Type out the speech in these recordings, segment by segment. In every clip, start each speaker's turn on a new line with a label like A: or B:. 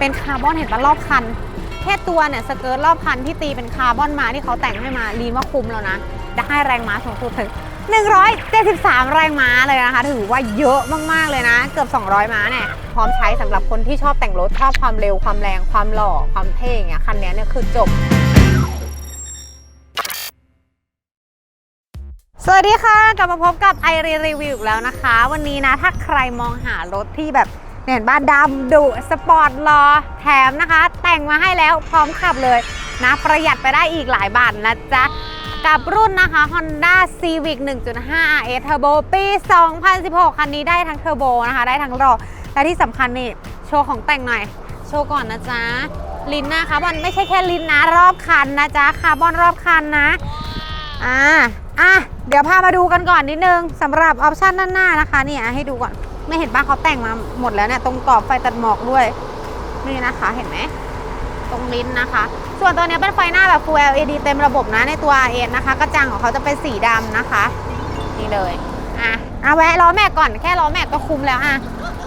A: เป็นคาร์บอนเห็นปะรอบคัน แค่ตัวเนี่ยสเกิร์ตรอบคันที่ตีเป็นคาร์บอนมาที่เขาแต่งให้มาลีนว่าคุ้มแล้วนะได้แรงม้าสูงสุดถึง 173 แรงม้าเลยนะคะ ถือว่าเยอะมาก ๆ เลยนะ เกือบ 200 ม้าเนี่ยพร้อมใช้สำหรับคนที่ชอบแต่งรถ ชอบความเร็วความแรงความหล่อความเท่อย่างเงี้ยคันนี้เนี่ยคือจบสวัสดีค่ะ กลับมาพบกับไอรีรีวิวอีกแล้วนะคะ วันนี้นะ ถ้าใครมองหารถที่แบบ เห็นบ้านดำดุสปอร์ตรอแถมนะคะ แต่งมาให้แล้วพร้อมขับเลยนะประหยัดไปได้อีกหลายบาทนะจ๊ะกับรุ่นนะคะ Honda Civic 1.5 RS Turbo ปี 2016 คันนี้ได้ทั้งเทอร์โบนะคะ ได้ทั้งรอและที่สำคัญนี่ โชว์ของแต่งหน่อย โชว์ก่อนนะจ๊ะ ลิ้นนะคะมันไม่ใช่แค่ลิ้นนะ รอบคันนะจ๊ะ คาร์บอนรอบคันนะ อ่า อะ เดี๋ยวพามาดูกันก่อนนิดนึงสำหรับออปชันด้านหน้านะคะนี่ให้ดูก่อน ไม่เห็นป้าเขาแต่งมาหมดแล้วเนี่ยตรงกรอบไฟตัดหมอกด้วย นี่นะคะเห็นไหมตรงลิ้นนะคะ ส่วนตัวเนี้ยเป็นไฟหน้าแบบ Full LED เต็มระบบนะในตัว RS นะคะ กระจังของเขาจะเป็นสีดำนะคะ นี่เลย อะเอาแวะล้อแม็กก่อนแค่ล้อแม็กก็คุ้มแล้วอะ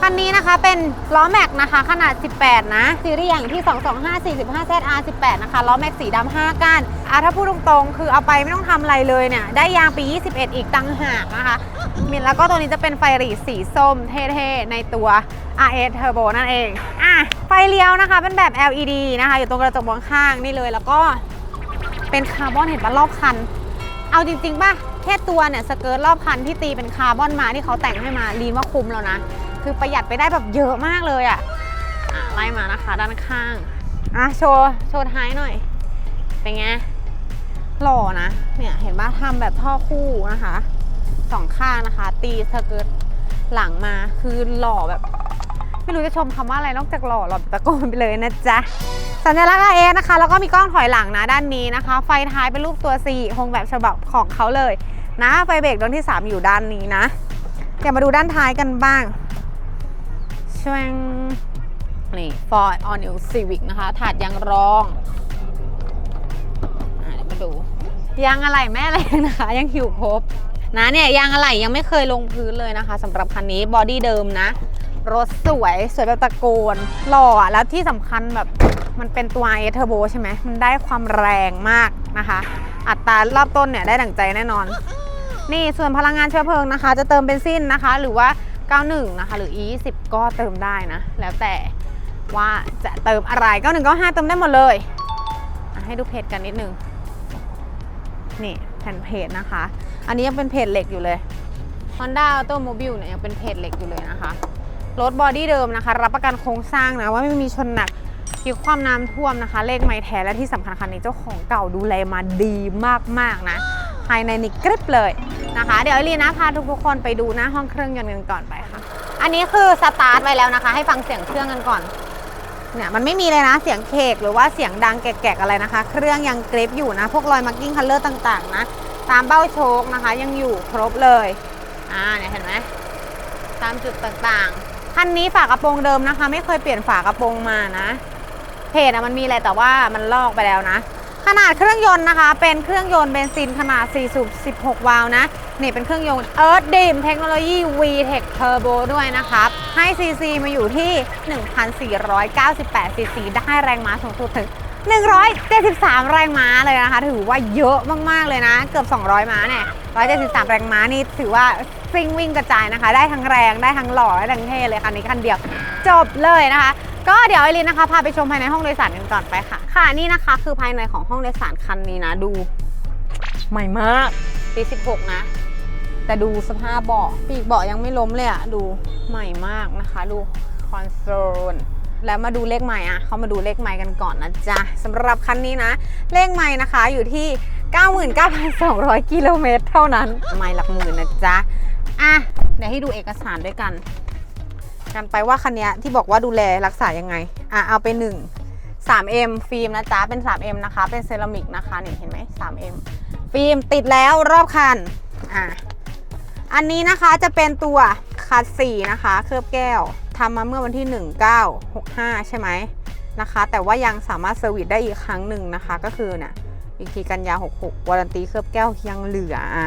A: คันนี้นะคะเป็นล้อแม็กนะคะ ขนาด 18 นะซีรีส์อย่างที่ 225 45 ZR 18 นะคะ ล้อแม็กสีดำ5ก้านอะถ้าพูดตรงๆ คือเอาไปไม่ต้องทำอะไรเลยเนี่ย ได้ยางปี 21 อีกตังหากนะคะมีแล้วก็ตัวนี้จะเป็นไฟหรีสีส้มเท่ๆ ในตัว RS Turbo นั่นเอง อะ ไฟเลี้ยวนะคะเป็นแบบ LED นะคะ อยู่ตรงกระจกมองข้างนี่เลย แล้วก็เป็นคาร์บอนเห็นปะรอบคัน เอาจริงๆป่ะ แค่ตัวเนี่ยสเกิร์ตรอบคันที่ตีเป็นคาร์บอนมาที่เขาแต่งให้มาลีนว่าคุ้มแล้วนะ คือประหยัดไปได้แบบเยอะมากเลยอะอะไล่มานะคะด้านข้างอะโชว์โชว์ท้ายหน่อย เป็นไงหล่อนะ เนี่ยเห็นป่ะทำแบบท่อคู่นะคะสองข้างนะคะ ตีสเกิร์ตหลังมาคือหล่อแบบ ไม่รู้จะชมคำว่าอะไรนอกจากหล่อหล่อตะโกนไปเลยนะจ๊ะสัญลักษณ์ AS นะคะ แล้วก็มีกล้องถอยหลังนะด้านนี้นะคะ ไฟท้ายเป็นรูปตัว C คงแบบฉบับของเขาเลยนะไฟเบรกดวงที่ 3 อยู่ด้านนี้นะ เดี๋ยวมาดูด้านท้ายกันบ้าง ชวงนี่ Ford All New Civic นะคะ ถาดยางรองอะเดี๋ยวมาดู ยางอะไหล่แม่แรงนะคะ ยังหิวครบนะเนี่ยยางอะไหล่ยังไม่เคยลงพื้นเลยนะคะสำหรับคันนี้บอดี้เดิมนะ รถสวยสวยแบบตะโกน หล่อแล้วที่สำคัญแบบมันเป็นตัว i อเทอร์โบใช่ไหมมันได้ความแรงมากนะคะ อัตรารอบต้นเนี่ยได้ดั่งใจแน่นอน นี่ส่วนพลังงานเชื้อเพลิงนะคะ จะเติมเบนซินนะคะ หรือว่า 91 นะคะ หรือ E20 ก็เติมได้นะ แล้วแต่ว่าจะเติมอะไร 91 95 เติมได้หมดเลย ให้ดูเพจกันนิดนึง นี่แผ่นเพจนะคะ อันนี้ยังเป็นเพจเหล็กอยู่เลย Honda Automobile เนี่ยยังเป็นเพจเหล็กอยู่เลยนะคะรถบอดี้เดิมนะคะ รับประกันโครงสร้างนะว่าไม่มีชนหนักพลิกความน้ำท่วมนะคะ เลขไม้แท้และที่สำคัญคันนี้เจ้าของเก่าดูแลมาดีมากๆนะ ภายในนี่กริบเลยนะคะ เดี๋ยวไอรีนะพาทุกๆคนไปดูหน้าห้องเครื่องยนต์กันก่อนไปค่ะ อันนี้คือสตาร์ทไว้แล้วนะคะ ให้ฟังเสียงเครื่องกันก่อนเนี่ยมันไม่มีเลยนะเสียงเคกหรือว่าเสียงดังแกกๆอะไรนะคะ เครื่องยังกริบอยู่นะ พวกรอยมาร์กิ้งคัลเลอร์ต่างๆนะ ตามเบ้าโชคนะคะ ยังอยู่ครบเลยอ่าเนี่ยเห็นไหมตามจุดต่างๆคันนี้ฝากระโปรงเดิมนะคะ ไม่เคยเปลี่ยนฝากระโปรงมานะเพจอะมันมีอะไรแต่ว่ามันลอกไปแล้วนะ ขนาดเครื่องยนต์นะคะ เป็นเครื่องยนต์เบนซินขนาด 4 สูบ 16 วาล์วนะ นี่เป็นเครื่องยนต์ Earth Dim เทคโนโลยี VTEC Turbo ด้วยนะครับให้ CC มาอยู่ที่ 1,498 CC ได้แรงม้าสูงสุดถึง 173 แรงม้าเลยนะคะ ถือว่าเยอะมาก ๆ เลยนะ เกือบ 200 ม้าเนี่ย 173 แรงม้านี่ถือว่าซิ่งวิ่งกระจายนะคะ ได้ทั้งแรง ได้ทั้งหล่อ ได้ทั้งเท่เลยคันนี้คันเดียว จบเลยนะคะ ก็เดี๋ยวไอรินนะคะพาไปชมภายในห้องโดยสารกันก่อนไปค่ะ ค่ะนี่นะคะ คือภายในของห้องโดยสารคันนี้นะดู ใหม่มากปี16 นะ แต่ดูสภาพเบาะปีกเบาะยังไม่ล้มเลยอะดูใหม่มากนะคะ ดูคอนโซลแล้วมาดูเลขใหม่อะเขามาดูเลขใหม่กันก่อนนะจ๊ะสำหรับคันนี้นะ เลขใหม่นะคะอยู่ที่ 99,200 กิโลเมตรเท่านั้น ไม่หลักหมื่นนะจ๊ะอะเดี๋ยวให้ดูเอกสารด้วยกัน กันไปว่าคันนี้ที่บอกว่าดูแลรักษายังไง อะเอาไป1 3M ฟิล์มนะจ๊ะ เป็น 3M นะคะ เป็นเซรามิกนะคะนี่เห็นไหม 3M ฟิล์มติดแล้วรอบคัน อะ อันนี้นะคะจะเป็นตัวคัดสีนะคะ เคลือบแก้วทำมาเมื่อวันที่ 1965 ใช่ไหมนะคะ แต่ว่ายังสามารถเซอร์วิสได้อีกครั้งหนึ่งนะคะ ก็คือเนี่ยอีกทีกันยา 66 วารันตีเคลือบแก้วยังเหลืออะ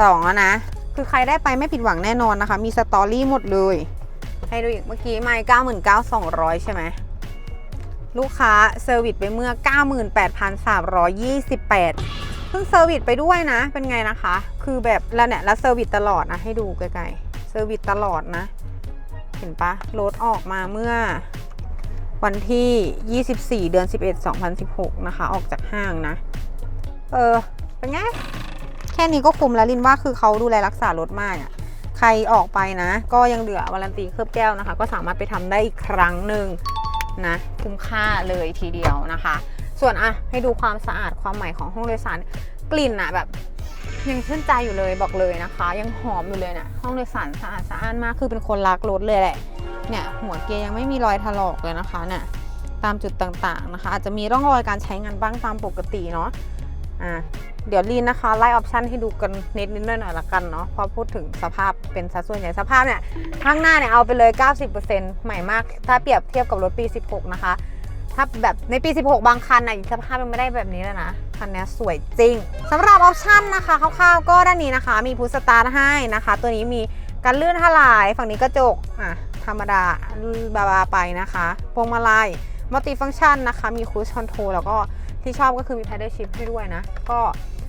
A: สองนะ คือใครได้ไปไม่ผิดหวังแน่นอนนะคะ มีสตอรี่หมดเลย ให้ดูอีกเมื่อกี้ไม่เก้าหมื่นเก้าสองร้อยใช่ไหมลูกค้าเซอร์วิสไปเมื่อ 98,328 เพิ่งเซอร์วิสไปด้วยนะ เป็นไงนะคะ คือแบบแล้วเนี่ยแล้วเซอร์วิสตลอดนะ ให้ดูไกลๆเซอร์วิสตลอดนะ เห็นปะรถออกมาเมื่อวันที่ 24 เดือน 11 2016 นะคะ ออกจากห้างนะ เออ เป็นไง แค่นี้ก็คุ้มแล้วลินว่าคือเขาดูแลรักษารถมากอะ ใครออกไปนะ ก็ยังเหลือวารันตีเคลือบแก้วนะคะ ก็สามารถไปทำได้อีกครั้งหนึ่งนะคุ้มค่าเลยทีเดียวนะคะ ส่วนอะให้ดูความสะอาดความใหม่ของห้องโดยสารกลิ่นอะแบบยังชื่นใจอยู่เลยบอกเลยนะคะ ยังหอมอยู่เลยเนะี่ยห้องโดยสารสะอาดสะอ้านมากคือเป็นคนรักรถเลยแหละเนี่ยหัวเกียร์ยังไม่มีรอยถลอกเลยนะคะเนี่ยตามจุดต่างๆนะคะ อาจจะมีร่องรอยการใช้งานบ้างตามปกติเนาะอ่า เดี๋ยวลีนนะคะไล่ออปชันให้ดูกันนิดนิดหน่อยหน่อยละกันเนาะพอพูดถึงสภาพเป็นสัดส่วนใหญ่สภาพเนี่ยข้างหน้าเนี่ยเอาไปเลย 90%ใหม่มาก ถ้าเปรียบเทียบกับรถปี 16 นะคะ ถ้าแบบในปี 16 บางคันน่ะสภาพมันไม่ได้แบบนี้แล้วนะคันนี้สวยจริงสำหรับออปชันนะคะคร่าวๆก็ด้านนี้นะคะ มีพุสตาร์ทให้นะคะ ตัวนี้มีการเลื่อนถลายฝั่งนี้กระจกอะธรรมดาบาบาไปนะคะพวงมาลัย มัลติฟังก์ชันนะคะมีคูชคอนโทรลแล้วก็ที่ชอบก็คือมี paddle shift ให้ด้วยนะ ก็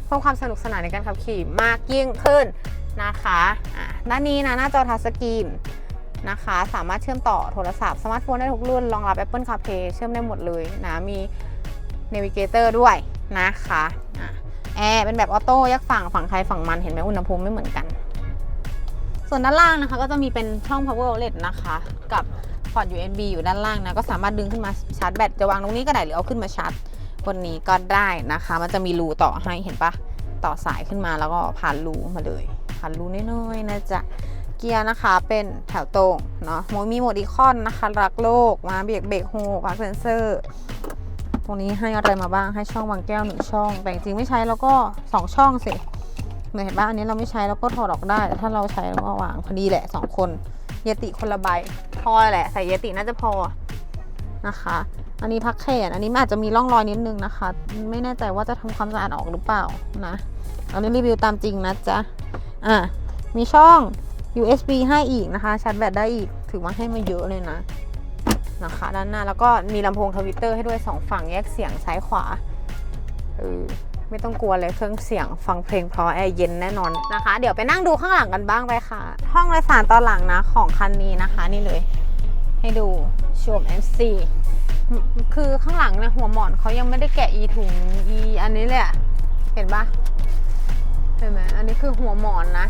A: เพิ่มความสนุกสนานในการขับขี่มากยิ่งขึ้นนะคะอะด้านนี้นะหน้าจอทัชสกรีนนะคะ สามารถเชื่อมต่อโทรศัพท์สมาร์ทโฟนได้ทุกรุ่นรองรับ Apple CarPlay เชื่อมได้หมดเลยนะมี Navigator ด้วยนะคะอะแอร์เป็นแบบออโต้แยกฝั่งฝั่งใครฝั่งมันเห็นไหมอุณหภูมิไม่เหมือนกัน ส่วนด้านล่างนะคะก็จะมีเป็นช่อง power outlet นะคะ กับ พอร์ต USB อยู่ด้านล่างนะก็สามารถดึงขึ้นมาชาร์จแบตจะวางตรงนี้ก็ได้หรือเอาขึ้นมาชาร์จบนนี้ก็ได้นะคะ มันจะมีรูต่อให้เห็นปะต่อสายขึ้นมาแล้วก็ผ่านรูมาเลย ผ่านรูน้อยๆนะจ๊ะเกียร์นะคะเป็นแถวตรงเนาะโมมีโหมดอีคอนนะคะ รักโลกมาเบรกเบรกโฮพาร์คเซนเซอร์ตรงนี้ให้อะไรมาบ้างให้ช่องวางแก้วหนึ่งช่อง แต่จริงไม่ใช้แล้วก็ 2 ช่องสิเหมือนเห็นปะอันนี้เราไม่ใช้แล้วก็ถอดออกได้แต่ถ้าเราใช้แล้วก็วางพอดีแหละ 2 คน เยติคนละใบ พอแหละ ใส่เยติน่าจะพอนะคะ อันนี้พักแขน อันนี้มันอาจจะมีร่องรอยนิดนึงนะคะ ไม่แน่ใจว่าจะทำความสะอาดออกหรือเปล่านะ อันนี้รีวิวตามจริงนะจ๊ะ อะ มีช่อง USB ให้อีกนะคะ ชาร์จแบตได้อีก ถือว่าให้มาเยอะเลยนะ นะคะ ด้านหน้าแล้วก็มีลำโพงทวิตเตอร์ให้ด้วย 2 ฝั่งแยกเสียงซ้ายขวาเออ ไม่ต้องกลัวเลยเครื่องเสียงฟังเพลงเพราะแอร์เย็นแน่นอนนะคะ เดี๋ยวไปนั่งดูข้างหลังกันบ้างไปค่ะ ห้องโดยสารตอนหลังนะของคันนี้นะคะนี่เลย ให้ดูชม MC คือข้างหลังเนะหัวหมอนเขายังไม่ได้แกะอีถุงอีอันนี้เลยอะเห็นปะเห็นไหมอันนี้คือหัวหมอนนะ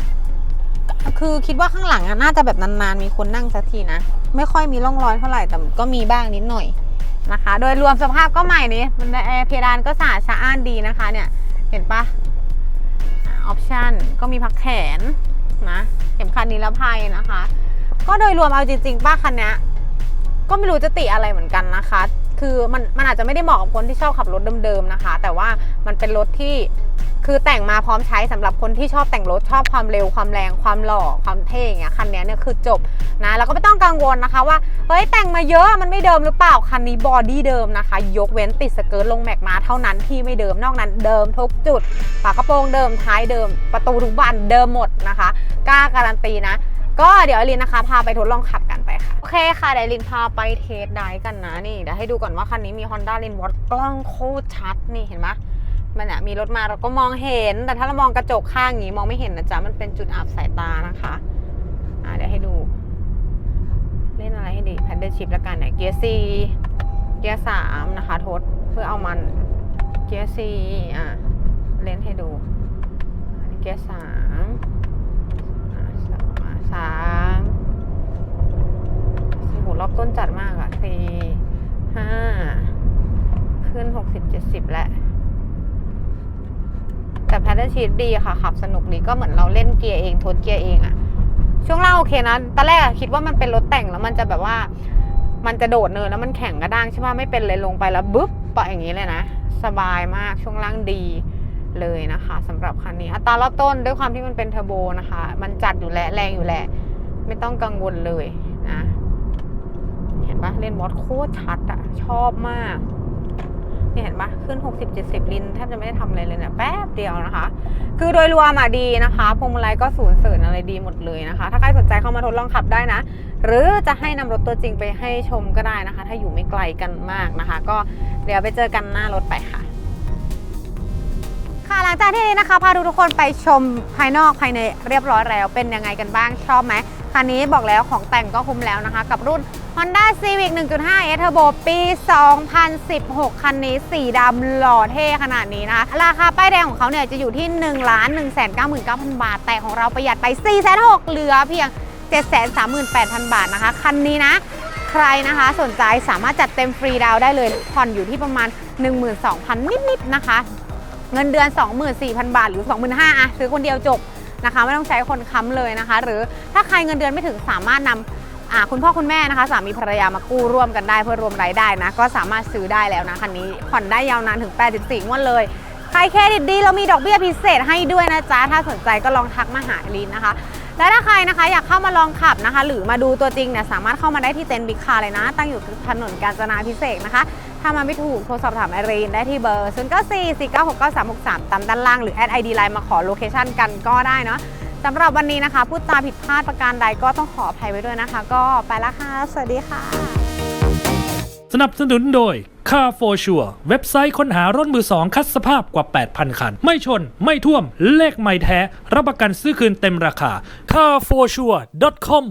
A: คือคิดว่าข้างหลังน่าจะแบบนานๆมีคนนั่งสักทีนะ ไม่ค่อยมีร่องรอยเท่าไหร่แต่ก็มีบ้างนิดหน่อย นะคะ โดยรวมสภาพก็ใหม่นี้มันแอร์เพดานก็สะอาดสะอ้านดีนะคะเนี่ย เห็นปะออปชันก็มีพักแขนนะเข็มขัดนิรภัยนะคะ ก็โดยรวมเอาจริงๆป้าคันนี้ก็ไม่รู้จะติอะไรเหมือนกันนะคะ คือมันมันอาจจะไม่ได้เหมาะกับคนที่ชอบขับรถเดิมๆนะคะ แต่ว่ามันเป็นรถที่คือแต่งมาพร้อมใช้สำหรับคนที่ชอบแต่งรถชอบความเร็วความแรงความหล่อความเท่อย่างเงี้ยคันนี้เนี่ยคือจบนะแล้วก็ไม่ต้องกังวลนะคะว่าเฮ้ยแต่งมาเยอะมันไม่เดิมหรือเปล่าคันนี้บอดี้เดิมนะคะ ยกเว้นติดสเกิร์ตลงแม็กมาเท่านั้นที่ไม่เดิมนอกนั้นเดิมทุกจุดฝากระโปรงเดิมท้ายเดิมประตูทุกบานเดิมหมดนะคะกล้าการันตีนะ ก็เดี๋ยวอลินนะคะ พาไปทดลองขับกันไปค่ะ โอเคค่ะเดี๋ยวอลินพาไปเทสไดฟ์กันนะนี่เดี๋ยวให้ดูก่อนว่าคันนี้มี Honda l i n w a t กล้องโคตรชัดนี่เห็นไหมมันอะมีรถมาเราก็มองเห็น แต่ถ้าเรามองกระจกข้างอย่างนี้มองไม่เห็นนะจ๊ะมันเป็นจุดอับสายตานะคะอ่าเดี๋ยวให้ดู เล่นอะไรให้ดีแพดเดิลชิพแล้วกันเนี่ยเกียร์ซีเกียร์สามนะคะทดเพื่อเอามันเกียร์ซีอะเล่นให้ดูเกียร์สาม สามอะสามสี่หูรอบต้นจัดมากอะสี่ห้าขึ้นหกสิบเจ็ดสิบแล้วแต่แพทเทิร์นชีตดีค่ะ ขับสนุกดีก็เหมือนเราเล่นเกียร์เองทดเกียร์เองอะช่วงล่างโอเคนะตอนแรกคิดว่ามันเป็นรถแต่งแล้วมันจะแบบว่า มันจะโดดเนินแล้วมันแข็งกระด้างใช่ป่ะไม่เป็นเลยลงไปแล้วบึ๊บปล่อยอย่างนี้เลยนะ สบายมากช่วงล่างดี เลยนะคะสำหรับคันนี้อัตรารอบต้นด้วยความที่มันเป็นเทอร์โบนะคะ มันจัดอยู่แหละแรงอยู่แหละไม่ต้องกังวลเลยนะเห็นปะเล่นบอสโคตรชัดอะชอบมากนี่เห็นปะขึ้น 60 70 ลินแทบจะไม่ได้ทำอะไรเลยเนี่ยแป๊บเดียวนะคะ คือโดยรวมอะดีนะคะพวงมาลัยก็ศูนย์เสริญอะไรดีหมดเลยนะคะ ถ้าใครสนใจเข้ามาทดลองขับได้นะ หรือจะให้นำรถตัวจริงไปให้ชมก็ได้นะคะ ถ้าอยู่ไม่ไกลกันมากนะคะ ก็เดี๋ยวไปเจอกันหน้ารถไปค่ะ ค่ะหลังจากที่นี้นะคะพาทุกคนไปชมภายนอกภายในเรียบร้อยแล้วเป็นยังไงกันบ้างชอบไหมคันนี้บอกแล้วของแต่งก็คุ้มแล้วนะคะ กับรุ่น Honda Civic 1.5 S Turbo ปี 2016 คันนี้สีดำหล่อเท่ขนาดนี้นะคะราคาป้ายแดงของเขาเนี่ยจะอยู่ที่ 1 1 9 9 0 0 0บาท แต่ของเราประหยัดไป 4 6 0 0 0เหลือเพียง 738,000 บาทนะคะ คันนี้นะ ใครนะคะสนใจสามารถจัดเต็มฟรีดาวได้เลยผ่อนอยู่ที่ประมาณ 12,000 นิดๆนะคะ เงินเดือน 24,000 บาท หรือ 25,000อะซื้อคนเดียวจบนะคะ ไม่ต้องใช้คนค้ำเลยนะคะ หรือถ้าใครเงินเดือนไม่ถึงสามารถนำคุณพ่อคุณแม่นะคะ สามีภรรยามากู้ร่วมกันได้เพื่อรวมรายได้นะ ก็สามารถซื้อได้แล้วนะคันนี้ผ่อนได้ยาวนานถึง 84งวดเลยใครเครดิตดีเรามีดอกเบี้ยพิเศษให้ด้วยนะจ๊ะ ถ้าสนใจก็ลองทักมาหาลินนะคะ และถ้าใครนะคะอยากเข้ามาลองขับนะคะ หรือมาดูตัวจริงเนี่ยสามารถเข้ามาได้ที่เต็นท์บิ๊กคาร์เลยนะ ตั้งอยู่ถนนกาญจนาพิเศษนะคะ ถ้ามาไม่ถูกโทรสอบถามไอรีนได้ที่เบอร์ 0 9 4 4 9 6 9 3 6 3 ตามด้านล่างหรือแอดไอดีไลน์มาขอโลเคชันกันก็ได้เนาะสำหรับวันนี้นะคะ พูดจาผิดพลาดประการใดก็ต้องขออภัยไว้ด้วยนะคะ ก็ไปละค่ะ สวัสดีค่ะ
B: สนับสนุนโดย Car for Sure เว็บไซต์ค้นหารถมือสองคัดสภาพกว่า 8,000 คัน ไม่ชน ไม่ท่วม เลขไม่แท้ รับประกันซื้อคืนเต็มราคา carforsure.com